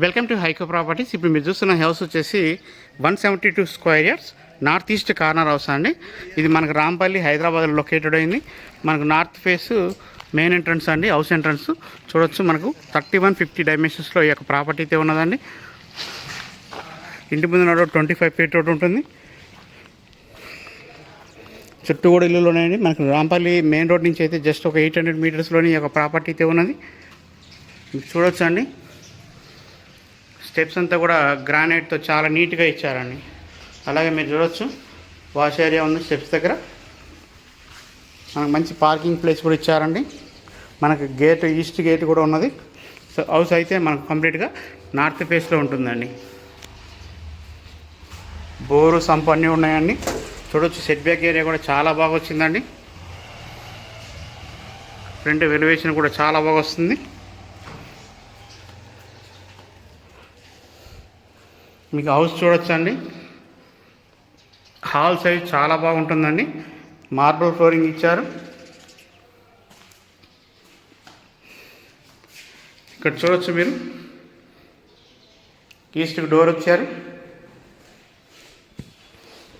Welcome to హైకో properties. ఇప్పుడు మీరు చూస్తున్న హౌస్ వచ్చేసి one seventy two square yards north east corner house అండి. ఇది మనకు రాంపల్లి హైదరాబాద్లో లొకేటెడ్ అయింది. మనకు నార్త్ ఫేస్ మెయిన్ ఎంట్రన్స్ అండి హౌస్ ఎంట్రన్స్. చూడొచ్చు మనకు థర్టీ వన్ ఫిఫ్టీ డైమెన్షన్స్లో ఈ యొక్క ప్రాపర్టీ అయితే ఉన్నదండి. ఇంటి ముందు నడు ట్వంటీ ఫైవ్ ఫీట్ రోడ్ ఉంటుంది. చుట్టూ కూడా ఇల్లులు ఉన్నాయండి. మనకు రాంపల్లి మెయిన్ రోడ్ నుంచి అయితే జస్ట్ ఒక ఎయిట్ హండ్రెడ్ మీటర్స్లోని ఈ యొక్క ప్రాపర్టీ అయితే ఉన్నది. చూడొచ్చు అండి స్టెప్స్ అంతా కూడా గ్రానైట్తో చాలా నీట్గా ఇచ్చారండి. అలాగే మీరు చూడొచ్చు. వాష్ ఏరియా ఉంది స్టెప్స్ దగ్గర. మనకు మంచి పార్కింగ్ ప్లేస్ కూడా ఇచ్చారండి. మనకు గేట్ ఈస్ట్ గేట్ కూడా ఉన్నది. సో హౌస్ అయితే మనకు కంప్లీట్గా నార్త్ ఫేస్లో ఉంటుందండి. బోరు సంపు అన్నీ ఉన్నాయండి. చూడొచ్చు సెట్ బ్యాక్ ఏరియా కూడా చాలా బాగా వచ్చిందండి. ఫ్రంట్ వెలివేషన్ కూడా చాలా బాగా వస్తుంది. మీకు హౌస్ చూడొచ్చండి. హాల్ సైజ్ చాలా బాగుంటుందండి. మార్బుల్ ఫ్లోరింగ్ ఇచ్చారు. ఇక్కడ చూడొచ్చు మీరు. ఈస్ట్కి డోర్ వచ్చారు.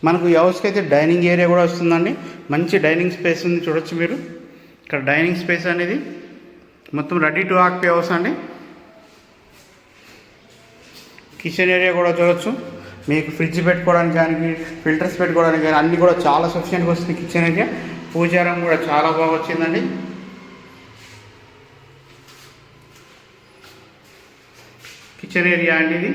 మనకు ఈ హౌస్కి అయితే డైనింగ్ ఏరియా కూడా వస్తుందండి. మంచి డైనింగ్ స్పేస్ ఉంది చూడొచ్చు మీరు. ఇక్కడ డైనింగ్ స్పేస్ అనేది మొత్తం రెడీ టు ఆక్పే హౌస్ అండి. కిచెన్ ఏరియా కూడా చూడొచ్చు. మీకు ఫ్రిడ్జ్ పెట్టుకోవడానికి కానీ ఫిల్టర్స్ పెట్టుకోవడానికి కానీ అన్నీ కూడా చాలా సఫిషియెంట్గా వస్తుంది కిచెన్ ఏరియా. పూజారం కూడా చాలా బాగా వచ్చిందండి. కిచెన్ ఏరియా అండి ఇది.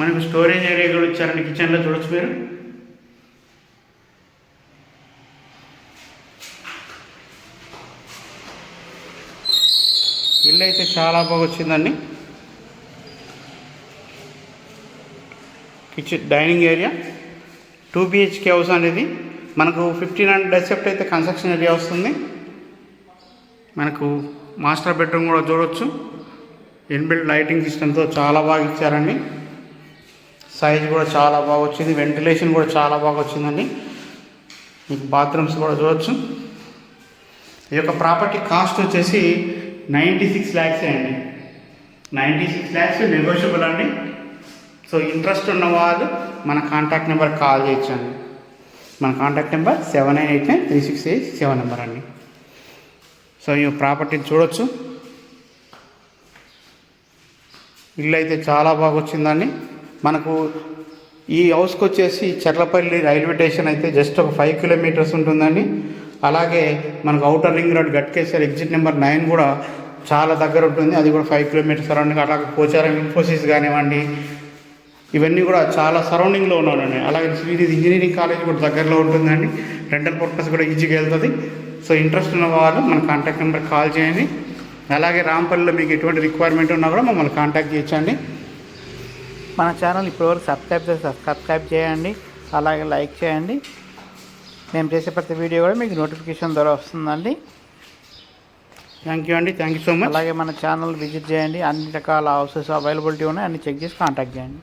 మనకు స్టోరేజ్ ఏరియా కూడా ఇచ్చారండి కిచెన్లో చూడొచ్చు మీరు. ఇల్లు అయితే చాలా బాగా వచ్చిందండి kitchen dining area two BHK house అనేది మనకు ఫిఫ్టీన్ హండ్రెడ్ డెసెప్ట్ అయితే కన్స్ట్రక్షన్ ఏరియా వస్తుంది. మనకు మాస్టర్ బెడ్రూమ్ కూడా చూడవచ్చు ఇన్బిల్డ్ లైటింగ్ సిస్టమ్తో చాలా బాగా ఇచ్చారండి. సైజ్ కూడా చాలా బాగా వచ్చింది వెంటిలేషన్ కూడా చాలా బాగా వచ్చిందండి మీకు బాత్రూమ్స్ కూడా చూడవచ్చు ఈ యొక్క ప్రాపర్టీ కాస్ట్ వచ్చేసి నైంటీ సిక్స్ ల్యాక్సే అండి? నైంటీ సిక్స్ ల్యాక్స్ నెగోషియబుల్ అండి. సో ఇంట్రెస్ట్ ఉన్న వాళ్ళు మన కాంటాక్ట్ నెంబర్ కాల్ చేయొచ్చండి. మన contact number seven nine eight nine three six eight seven number అండి. సో ఈ ప్రాపర్టీని చూడొచ్చు. ఇల్లు అయితే చాలా బాగా వచ్చిందండి మనకు ఈ హౌస్కి వచ్చేసి చెర్లపల్లి రైల్వే స్టేషన్ అయితే జస్ట్ ఒక ఫైవ్ కిలోమీటర్స్ ఉంటుందండి. అలాగే మనకు outer ring road Ghatkesar exit number nine కూడా చాలా దగ్గర ఉంటుంది. అది కూడా ఫైవ్ కిలోమీటర్స్ సరౌండింగ్. అలాగే పోచారం ఇన్ఫోసిస్ కానివ్వండి ఇవన్నీ కూడా చాలా సరౌండింగ్లో ఉన్నాయండి అలాగే శ్రీనిధి ఇంజనీరింగ్ కాలేజ్ కూడా దగ్గరలో ఉంటుందండి. రెంటల్ పర్పస్ కూడా ఈజీగా వెళ్తుంది. సో ఇంట్రెస్ట్ ఉన్న వాళ్ళు మన కాంటాక్ట్ నెంబర్ కాల్ చేయండి. అలాగే రాంపల్లిలో మీకు ఎటువంటి రిక్వైర్మెంట్ ఉన్నా కూడా మమ్మల్ని కాంటాక్ట్ చేయించండి మన ఛానల్ ఇప్పటివరకు సబ్స్క్రైబ్ చేసి సబ్స్క్రైబ్ చేయండి. అలాగే లైక్ చేయండి. మేము చేసే ప్రతి వీడియో కూడా మీకు నోటిఫికేషన్ ద్వారా వస్తుందండి. థ్యాంక్ యూ అండి. థ్యాంక్ యూ సో మచ్ అలాగే మన ఛానల్ విజిట్ చేయండి. అన్ని రకాల హౌసెస్ అవైలబిలిటీ ఉన్నాయి. అన్ని చెక్ చేసి కాంటాక్ట్ చేయండి.